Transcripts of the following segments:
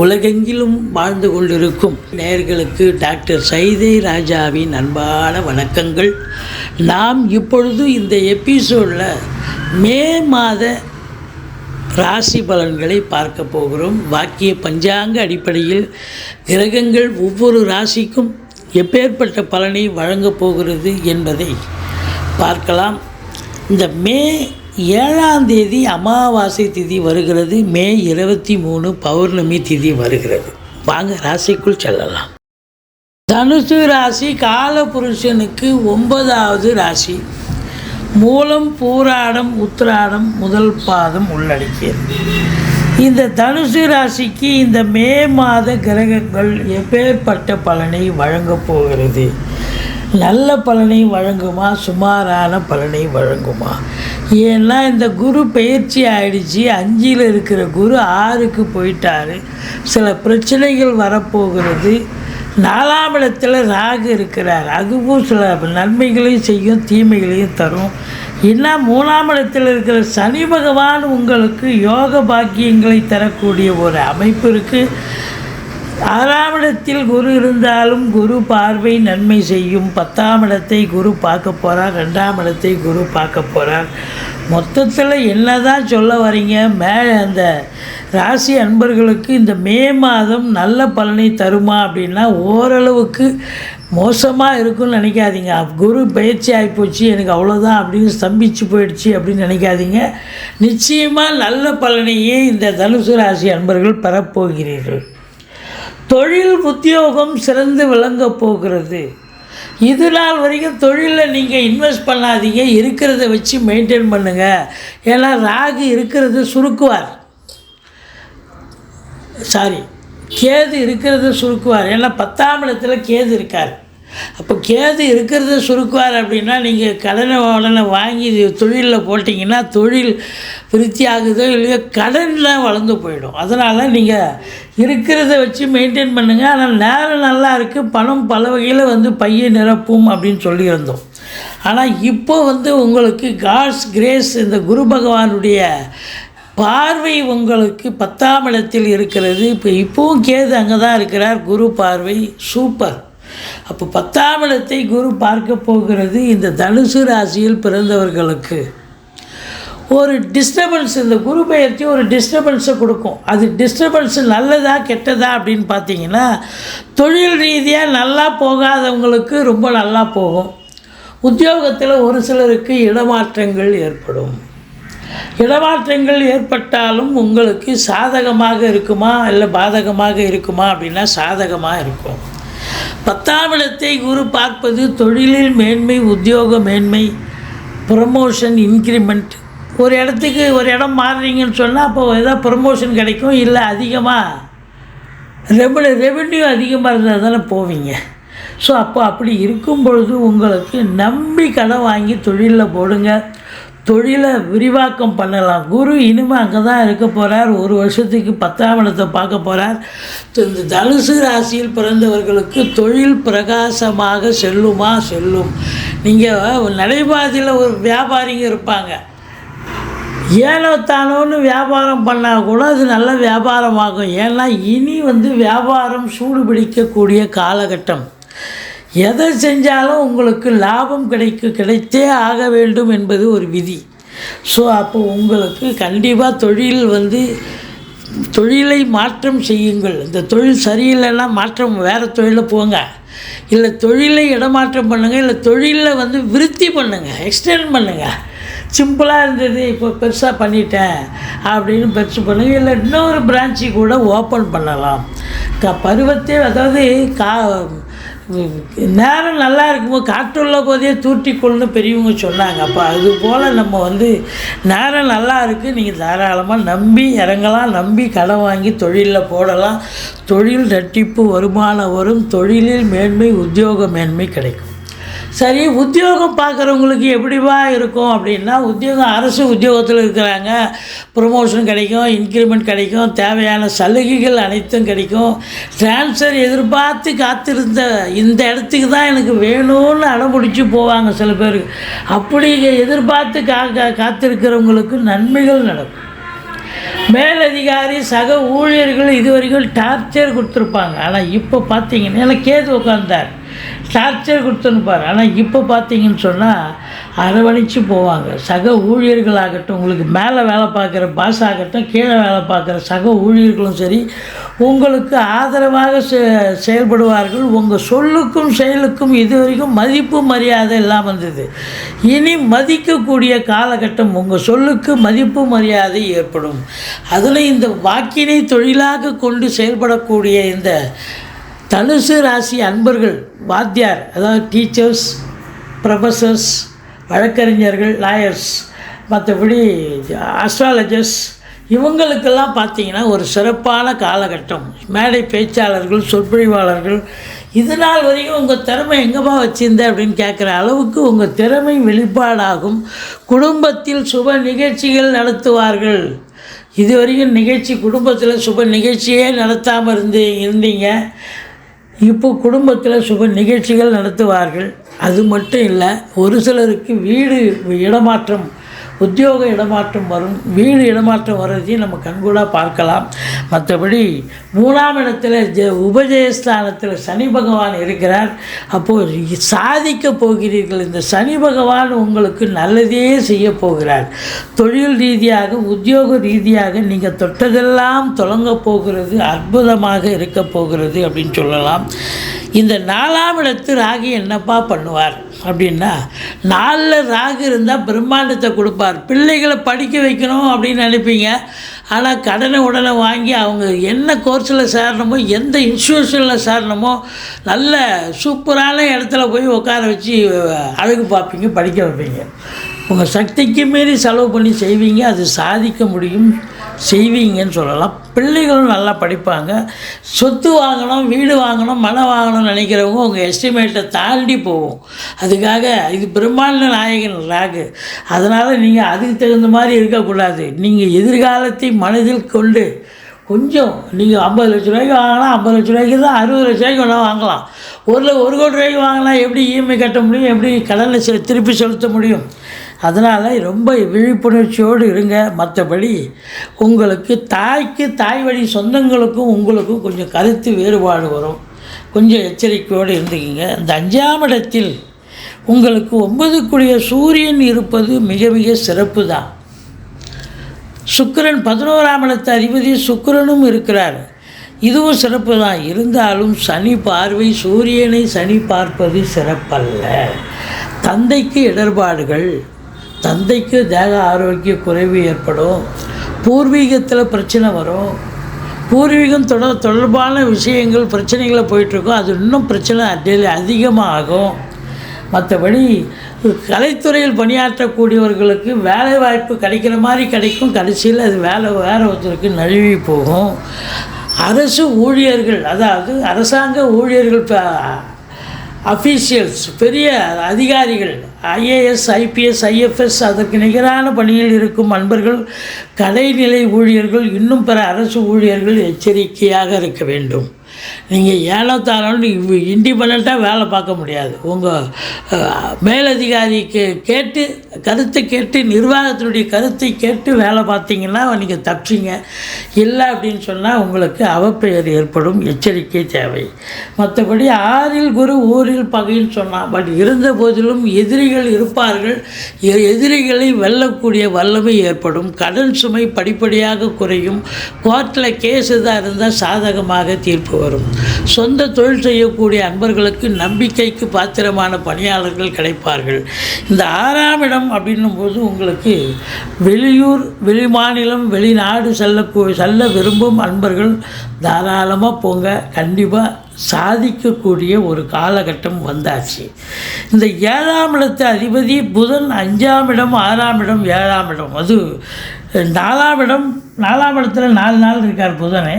உலகெங்கிலும் வாழ்ந்து கொண்டிருக்கும் நேயர்களுக்கு டாக்டர் சைதை ராஜாவின் அன்பான வணக்கங்கள். நாம் இப்பொழுது இந்த எபிசோடில் மே மாத ராசி பலன்களை பார்க்க போகிறோம். வாக்கிய பஞ்சாங்க அடிப்படையில் கிரகங்கள் ஒவ்வொரு ராசிக்கும் எப்பேற்பட்ட பலனை வழங்கப் போகிறது என்பதை பார்க்கலாம். இந்த மே ஏழாம் தேதி அமாவாசை திதி வருகிறது. மே இருபத்தி மூணு பௌர்ணமி திதி வருகிறது. வாங்க ராசிக்குள் செல்லலாம். தனுசு ராசி காலபுருஷனுக்கு ஒன்பதாவது ராசி. மூலம் பூராடம் உத்திராடம் முதல் பாதம் உள்ளடக்கியது. இந்த தனுசு ராசிக்கு இந்த மே மாத கிரகங்கள் எப்பேற்பட்ட பலனை வழங்கப் போகிறது? நல்ல பலனை வழங்குமா? சுமாரான பலனை வழங்குமா? ஏன்னா இந்த குரு பயிற்சி ஆயிடுச்சு. அஞ்சில் இருக்கிற குரு ஆறுக்கு போயிட்டார். சில பிரச்சனைகள் வரப்போகிறது. நாலாம் இடத்துல ராகு இருக்கிறார். அதுவும் சில நன்மைகளையும் செய்யும் தீமைகளையும் தரும். ஏன்னா மூணாம் இடத்தில் இருக்கிற சனி பகவான் உங்களுக்கு யோக பாக்கியங்களை தரக்கூடிய ஒரு அமைப்பு இருக்குது ஆறாம் இடத்தில் குரு இருந்தாலும் குரு பார்வை நன்மை செய்யும். பத்தாம் இடத்தை குரு பார்க்க போகிறார் ரெண்டாம் இடத்தை குரு பார்க்க போகிறார் மொத்தத்தில் என்ன தான் சொல்ல வரீங்க? மேலே அந்த ராசி அன்பர்களுக்கு இந்த மே மாதம் நல்ல பலனை தருமா அப்படின்னா ஓரளவுக்கு மோசமாக இருக்குன்னு நினைக்காதீங்க. குரு பயிற்சி ஆகிப்போச்சு எனக்கு அவ்வளோதான் அப்படின்னு ஸ்தம்பிச்சு போயிடுச்சு அப்படின்னு நினைக்காதீங்க. நிச்சயமாக நல்ல பலனையே இந்த தனுசு ராசி அன்பர்கள் பெறப்போகிறீர்கள் தொழில் உத்தியோகம் சிறந்து விளங்கப் போகிறது. இது நாள் வரைக்கும் தொழிலில் நீங்கள் இன்வெஸ்ட் பண்ணாதீங்க. இருக்கிறத வச்சு மெயின்டைன் பண்ணுங்கள் ஏன்னா ராகு இருக்கிறது சுருக்குவார். சாரி கேது இருக்கிறத சுருக்குவார். ஏன்னா பத்தாம் இடத்துல கேது இருக்கார். அப்போ கேது இருக்கிறத சுருக்குவார் அப்படின்னா நீங்கள் கடனை உடனே வாங்கி தொழிலில் போட்டிங்கன்னா தொழில் விருத்தி ஆகுதோ இல்லையோ கடன்லாம் வளர்ந்து போயிடும். அதனால் நீங்கள் இருக்கிறத வச்சு மெயின்டைன் பண்ணுங்கள் ஆனால் நேரம் நல்லா இருக்குது பணம் பல வகையில் வந்து பையை நிரப்பும் அப்படின்னு சொல்லியிருந்தோம். ஆனால் இப்போ வந்து உங்களுக்கு காட்ஸ் கிரேஸ் இந்த குரு பகவானுடைய பார்வை உங்களுக்கு பத்தாம் இடத்தில் இருக்கிறது. இப்போ இப்போவும் கேது அங்கே தான் இருக்கிறார். குரு பார்வை சூப்பர். அப்போ பத்தாம் இடத்தை குரு பார்க்க போகிறது இந்த தனுசு ராசியில் பிறந்தவர்களுக்கு. ஒரு டிஸ்டர்பன்ஸ் இந்த குரு பெயர்ச்சி ஒரு டிஸ்டர்பன்ஸை கொடுக்கும். அது டிஸ்டர்பன்ஸ் நல்லதா கெட்டதா அப்படின்னு பார்த்தீங்கன்னா தொழில் ரீதியாக நல்லா போகாதவங்களுக்கு ரொம்ப நல்லா போகும். உத்தியோகத்தில் ஒரு சிலருக்கு இடமாற்றங்கள் ஏற்படும். இடமாற்றங்கள் ஏற்பட்டாலும் உங்களுக்கு சாதகமாக இருக்குமா இல்லை பாதகமாக இருக்குமா அப்படின்னா சாதகமாக இருக்கும். பத்தாம் இடத்தை குரு பார்ப்பது தொழிலில் மேன்மை உத்தியோக மேன்மை ப்ரமோஷன் இன்க்ரிமெண்ட் ஒரு இடத்துக்கு ஒரு இடம் மாறுறீங்கன்னு சொன்னால் அப்போ எதாவது ப்ரமோஷன் கிடைக்கும் இல்லை அதிகமாக ரெவன்யூ ரெவென்யூ அதிகமாக இருந்தால் தானே போவீங்க. ஸோ அப்போ அப்படி இருக்கும் பொழுது உங்களுக்கு நம்பி கடன் வாங்கி தொழிலில் போடுங்க. தொழிலை விரிவாக்கம் பண்ணலாம். குரு இனிமேல் அங்கே தான் இருக்க போகிறார் ஒரு வருஷத்துக்கு பத்தாம் இடத்தை பார்க்க போகிறார் இந்த தனுசு ராசியில் பிறந்தவர்களுக்கு தொழில் பிரகாசமாக செல்லுமா? செல்லும். நீங்கள் நடைபாதையில் ஒரு வியாபாரிங்க இருப்பாங்க. ஏனோ தானோன்னு வியாபாரம் பண்ணால் கூட அது நல்ல வியாபாரமாகும். ஏன்னா இனி வந்து வியாபாரம் சூடு பிடிக்கக்கூடிய காலகட்டம். எதை செஞ்சாலும் உங்களுக்கு லாபம் கிடைக்க கிடைத்தே ஆக வேண்டும் என்பது ஒரு விதி. ஸோ அப்போ உங்களுக்கு கண்டிப்பாக தொழில் வந்து தொழிலை மாற்றம் செய்யுங்கள். இந்த தொழில் சரியில்லைன்னா மாற்றம் வேறு தொழிலில் போங்க. இல்லை தொழிலை இடமாற்றம் பண்ணுங்கள் இல்லை தொழிலில் வந்து விருத்தி பண்ணுங்கள் எக்ஸ்டெண்ட் பண்ணுங்கள் சிம்பிளாக இருந்தது இப்போ பெருசாக பண்ணிட்டேன் அப்படின்னு பெருசு பண்ணுங்க இல்லை இன்னொரு பிரான்ச்சு கூட ஓப்பன் பண்ணலாம். க பருவத்தே அதாவது கா நேரம் நல்லா இருக்கும்போது காற்றுள்ள போதே தூற்றிக்கொள்னு பெரியவங்க சொன்னாங்க. அப்போ அது போல் நம்ம வந்து நேரம் நல்லா இருக்குது நீங்கள் தாராளமாக நம்பி இறங்கலாம். நம்பி கடன் வாங்கி தொழிலில் போடலாம். தொழில் ரெட்டிப்பு வருமானம் வரும். தொழிலில் மேன்மை உத்தியோக மேன்மை கிடைக்கும். சரி உத்தியோகம் பார்க்குறவங்களுக்கு எப்படிவா இருக்கும் அப்படின்னா உத்தியோகம் அரசு உத்தியோகத்தில் இருக்கிறாங்க. ப்ரொமோஷன் கிடைக்கும் இன்க்ரிமெண்ட் கிடைக்கும் தேவையான சலுகைகள் அனைத்தும் கிடைக்கும். ட்ரான்ஸ்ஃபர் எதிர்பார்த்து காத்திருந்த இந்த இடத்துக்கு தான் எனக்கு வேணும்னு அடம்பிடிச்சு போவாங்க சில பேர். அப்படி எதிர்பார்த்து கா காத்திருக்கிறவங்களுக்கு நன்மைகள் நடக்கும். மேலதிகாரி சக ஊழியர்கள் இது வரைக்கும் டார்ச்சர் கொடுத்துருப்பாங்க. ஆனால் இப்போ பார்த்தீங்கன்னா எனக்கு கேது உட்காந்தார் டார்ச்சர் கொடுத்துருப்பார் ஆனால் இப்போ பார்த்தீங்கன்னு சொன்னால் அரவணைச்சு போவாங்க. சக ஊழியர்களாகட்டும் உங்களுக்கு மேலே வேலை பார்க்குற பாஸ் ஆகட்டும் கீழே வேலை பார்க்குற சக ஊழியர்களும் சரி உங்களுக்கு ஆதரவாக செ செயல்படுவார்கள். உங்கள் சொல்லுக்கும் செயலுக்கும் இதுவரைக்கும் மதிப்பு மரியாதை இல்லாமல் இருந்தது இனி மதிக்கக்கூடிய காலகட்டம் உங்கள் சொல்லுக்கு மதிப்பு மரியாதை ஏற்படும். அதில் இந்த வாக்கினை தொழிலாக கொண்டு செயல்படக்கூடிய இந்த தனுசு ராசி அன்பர்கள் வாத்தியார் அதாவது டீச்சர்ஸ் ப்ரொஃபஸர்ஸ் வழக்கறிஞர்கள் லாயர்ஸ் மற்றபடி அஸ்ட்ராலஜர்ஸ் இவங்களுக்கெல்லாம் பார்த்தீங்கன்னா ஒரு சிறப்பான காலகட்டம். மேடை பேச்சாளர்கள் சொற்பொழிவாளர்கள் இது நாள் வரைக்கும் உங்கள் திறமை எங்கேப்பா வச்சுருந்த அப்படின்னு கேட்குற அளவுக்கு உங்கள் திறமை வெளிப்பாடாகும். குடும்பத்தில் சுப நிகழ்ச்சிகள் நடத்துவார்கள். இது வரைக்கும் நிகழ்ச்சி குடும்பத்தில் சுப நிகழ்ச்சியே நடத்தாமல் இருந்து இருந்தீங்க. இப்போ குடும்பத்தில் சுப நிகழ்ச்சிகள் நடத்துவார்கள். அது மட்டும் இல்லை ஒரு சிலருக்கு வீடு இடமாற்றம் உத்தியோக இடமாற்றம் வரும் வீடு இடமாற்றம் வர்றதையும் நம்ம கண்கூடாக பார்க்கலாம். மற்றபடி மூணாம் இடத்துல ஜ உபஜயஸ்தானத்தில் சனி பகவான் இருக்கிறார். அப்போது சாதிக்க போகிறீர்கள். இந்த சனி பகவான் உங்களுக்கு நல்லதே செய்ய போகிறார். தொழில் ரீதியாக உத்தியோக ரீதியாக நீங்கள் தொட்டதெல்லாம் தொடங்க போகிறது அற்புதமாக இருக்க போகிறது அப்படின்னு சொல்லலாம். இந்த நாலாம் இடத்து ராகி என்னப்பா பண்ணுவார்? அப்படின்னா நாலில் ராகு இருந்தால் பிரம்மாண்டத்தை கொடுப்பார். பிள்ளைகளை படிக்க வைக்கணும் அப்படின்னு நினைப்பீங்க. ஆனால் கடனை உடனே வாங்கி அவங்க என்ன கோர்ஸில் சேரணுமோ எந்த இன்ஸ்டியூஷனில் சேரணுமோ நல்ல சூப்பரான இடத்துல போய் உட்கார வச்சு அழகு பார்ப்பீங்க படிக்க வைப்பீங்க. உங்கள் சக்திக்கு மீறி செலவு பண்ணி செய்வீங்க. அது சாதிக்க முடியும். செய்வீங்கன்னு சொல்லலாம். பிள்ளைகளும் நல்லா படிப்பாங்க. சொத்து வாங்கணும் வீடு வாங்கணும் மன வாங்கணும்னு நினைக்கிறவங்க உங்கள் எஸ்டிமேட்டை தாண்டி போகும். அதுக்காக இது பிரம்மாண்ட நாயகன் ராகு. அதனால் நீங்கள் அதுக்கு தகுந்த மாதிரி இருக்கக்கூடாது. நீங்கள் எதிர்காலத்தை மனதில் கொண்டு கொஞ்சம் நீங்கள் ஐம்பது லட்ச ரூபாய்க்கு வாங்கினா ஐம்பது லட்ச ரூபாய்க்கு தான் அறுபது லட்ச ரூபாய்க்கு வேணால் வாங்கலாம். ஒரு ஒரு கோடி ரூபாய்க்கு வாங்கினா எப்படி இஎம்ஐ கட்ட முடியும்? எப்படி கடனை செ திருப்பி செலுத்த முடியும்? அதனால் ரொம்ப விழிப்புணர்ச்சியோடு இருங்க. மற்றபடி உங்களுக்கு தாய்க்கு தாய் வழி சொந்தங்களுக்கும் உங்களுக்கும் கொஞ்சம் கருத்து வேறுபாடு வரும். கொஞ்சம் எச்சரிக்கையோடு இருந்துக்கிங்க. இந்த அஞ்சாம் இடத்தில் உங்களுக்கு ஒன்பதுக்குரிய சூரியன் இருப்பது மிக மிக சிறப்பு தான் சுக்கிரன் பதினோராம் இடத்து அதிபதி சுக்கிரனும் இருக்கிறார். இதுவும் சிறப்பு தான் இருந்தாலும் சனி பார்வை சூரியனை சனி பார்ப்பது சிறப்பல்ல. தந்தைக்கு இடர்பாடுகள் தந்தைக்கு தேக ஆரோக்கிய குறைவு ஏற்படும். பூர்வீகத்தில் பிரச்சனை வரும். பூர்வீகம் தொடர் தொடர்பான விஷயங்கள் பிரச்சனைகளை போயிட்டுருக்கும். அது இன்னும் பிரச்சனை டெய்லி அதிகமாகும். மற்றபடி கலைத்துறையில் பணியாற்றக்கூடியவர்களுக்கு வேலை வாய்ப்பு கிடைக்கிற மாதிரி கிடைக்கும். கடைசியில் அது வேலை வேறு ஒருத்தருக்கு நழுவி போகும். அரசு ஊழியர்கள் அதாவது அரசாங்க ஊழியர்கள் அஃபீஷியல்ஸ் பெரிய அதிகாரிகள் ஐஏஎஸ் ஐபிஎஸ் ஐஎஃப்எஸ் அதற்கு நிகரான பணியில் இருக்கும் அன்பர்கள் கடைநிலை ஊழியர்கள் இன்னும் பிற அரசு ஊழியர்கள் எச்சரிக்கையாக இருக்க வேண்டும். நீங்கள் ஏனோ இண்டிபெண்ட்டாக வேலை பார்க்க முடியாது. உங்கள் மேலதிகாரிக்கு கேட்டு கருத்தை கேட்டு நிர்வாகத்தினுடைய கருத்தை கேட்டு வேலை பார்த்தீங்கன்னா நீங்கள் தப்பிச்சிங்க. இல்லை அப்படின்னு சொன்னால் உங்களுக்கு அவப்பெயர் ஏற்படும். எச்சரிக்கை தேவை. மற்றபடி ஆறில் குரு ஊரில் பகைன்னு சொன்னால் பட் இருந்த போதிலும் எதிரிகள் இருப்பார்கள். எ- எதிரிகளை வெல்லக்கூடிய வல்லமை ஏற்படும். கடன் சுமை படிப்படியாக குறையும். கோர்ட்டில் கேஸ் எதாக இருந்தால் சாதகமாக தீர்ப்பு வரும். சொந்த தொழில் செய்யக்கூடிய அன்பர்களுக்கு நம்பிக்கைக்கு பாத்திரமான பணியாளர்கள் கிடைப்பார்கள். இந்த ஆறாம் இடம் அப்படின்னும் போது உங்களுக்கு வெளியூர் வெளிமாநிலம் வெளிநாடு செல்லக்கூடிய செல்ல விரும்பும் அன்பர்கள் தாராளமாக போங்க. கண்டிப்பாக சாதிக்கக்கூடிய ஒரு காலகட்டம் வந்தாச்சு. இந்த ஏழாம் இடத்து அதிபதி புதன் அஞ்சாம் இடம் ஆறாம் இடம் ஏழாம் இடம். அது நாலாம் இடம் நாலாம் இடத்துல நாலு நாள் இருக்கார் புதனே.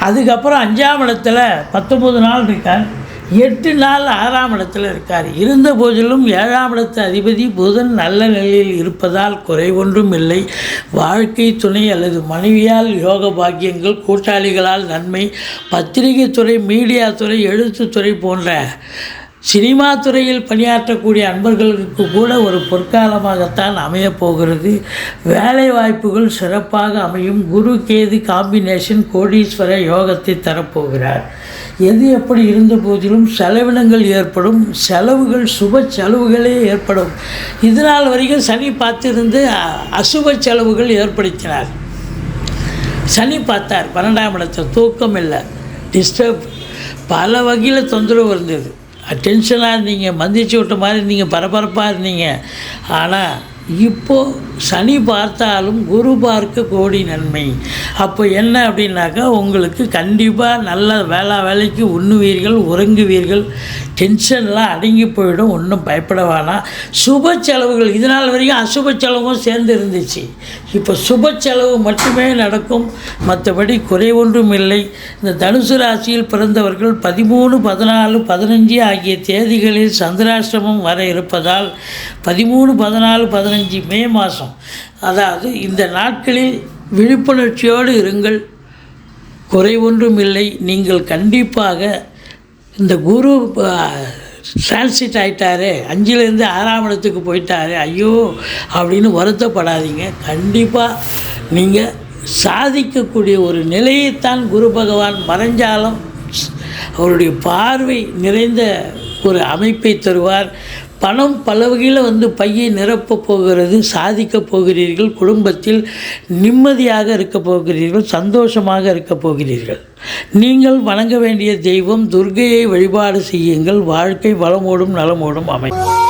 அதுக்கப்புறம் அஞ்சாம் இடத்துல பத்தொம்பது நாள் இருக்கார். எட்டு நாள் ஆறாம் இடத்துல இருக்கார். இருந்த போதிலும் ஏழாம் இடத்து அதிபதி புதன் நல்ல நிலையில் இருப்பதால் குறை ஒன்றும் இல்லை. வாழ்க்கை துணை அல்லது மனைவியால் யோக பாக்கியங்கள் கூட்டாளிகளால் நன்மை பத்திரிகை துறை மீடியா துறை எழுத்துத்துறை போன்ற சினிமா துறையில் பணியாற்றக்கூடிய அன்பர்களுக்கு கூட ஒரு பொற்காலமாகத்தான் அமையப் போகிறது. வேலை வாய்ப்புகள் சிறப்பாக அமையும். குரு கேது காம்பினேஷன் கோடீஸ்வர யோகத்தை தரப்போகிறார். எது எப்படி இருந்த போதிலும் செலவினங்கள் ஏற்படும். செலவுகள் சுப செலவுகளே ஏற்படும். இதனால் வரைக்கும் சனி பார்த்திருந்து அசுப செலவுகள் ஏற்படுத்தினார். சனி பார்த்தார். பன்னெண்டாம் இடத்தில் தூக்கம் இல்லை. டிஸ்டர்ப் பல வகையில் தொந்தரவு இருந்தது. டென்ஷனாக இருந்தீங்க மந்திச்சு விட்ட மாதிரி இருந்தீங்க பரபரப்பாக இருந்தீங்க. ஆனால் இப்போது சனி பார்த்தாலும் குரு பார்க்க கோடி நன்மை. அப்போ என்ன அப்படின்னாக்கா உங்களுக்கு கண்டிப்பாக நல்ல வேளா வேலைக்கு உண்ணுவீர்கள் உறங்குவீர்கள். டென்ஷன்லாம் அடங்கி போயிடும் ஒன்றும் பயப்பட வேணாம். சுப செலவுகள் இதனால் வரைக்கும் அசுப செலவும் சேர்ந்து இருந்துச்சு. இப்போ சுப செலவு மட்டுமே நடக்கும். மற்றபடி குறை ஒன்றும் இல்லை. இந்த தனுசு ராசியில் பிறந்தவர்கள் பதிமூணு பதினாலு பதினஞ்சு ஆகிய தேதிகளில் சந்திராஷ்டிரமம் வர இருப்பதால் பதிமூணு பதினாலு பதினஞ்சு மே மாதம் அதாவது இந்த நாட்களில் விழிப்புணர்ச்சியோடு இருங்கள். குறை ஒன்றும் இல்லை. நீங்கள் கண்டிப்பாக இந்த குரு டிரான்சிட் ஆயிட்டாரே. அஞ்சுலேருந்து ஆறாம் இடத்துக்கு போயிட்டாரு. ஐயோ அப்படின்னு வருத்தப்படாதீங்க. கண்டிப்பாக நீங்கள் சாதிக்கக்கூடிய ஒரு நிலையைத்தான் குரு பகவான் மறைஞ்சாலும் அவருடைய பார்வை நிறைந்த ஒரு அமைப்பை தருவார். பணம் பல வகையில் வந்து பையை நிரப்பப் போகிறது சாதிக்கப் போகிறீர்கள் குடும்பத்தில் நிம்மதியாக இருக்கப் போகிறீர்கள் சந்தோஷமாக இருக்கப் போகிறீர்கள். நீங்கள் வணங்க வேண்டிய தெய்வம் துர்கையை வழிபாடு செய்யுங்கள் வாழ்க்கை வளமோடும் நலமோடும் அமையும்.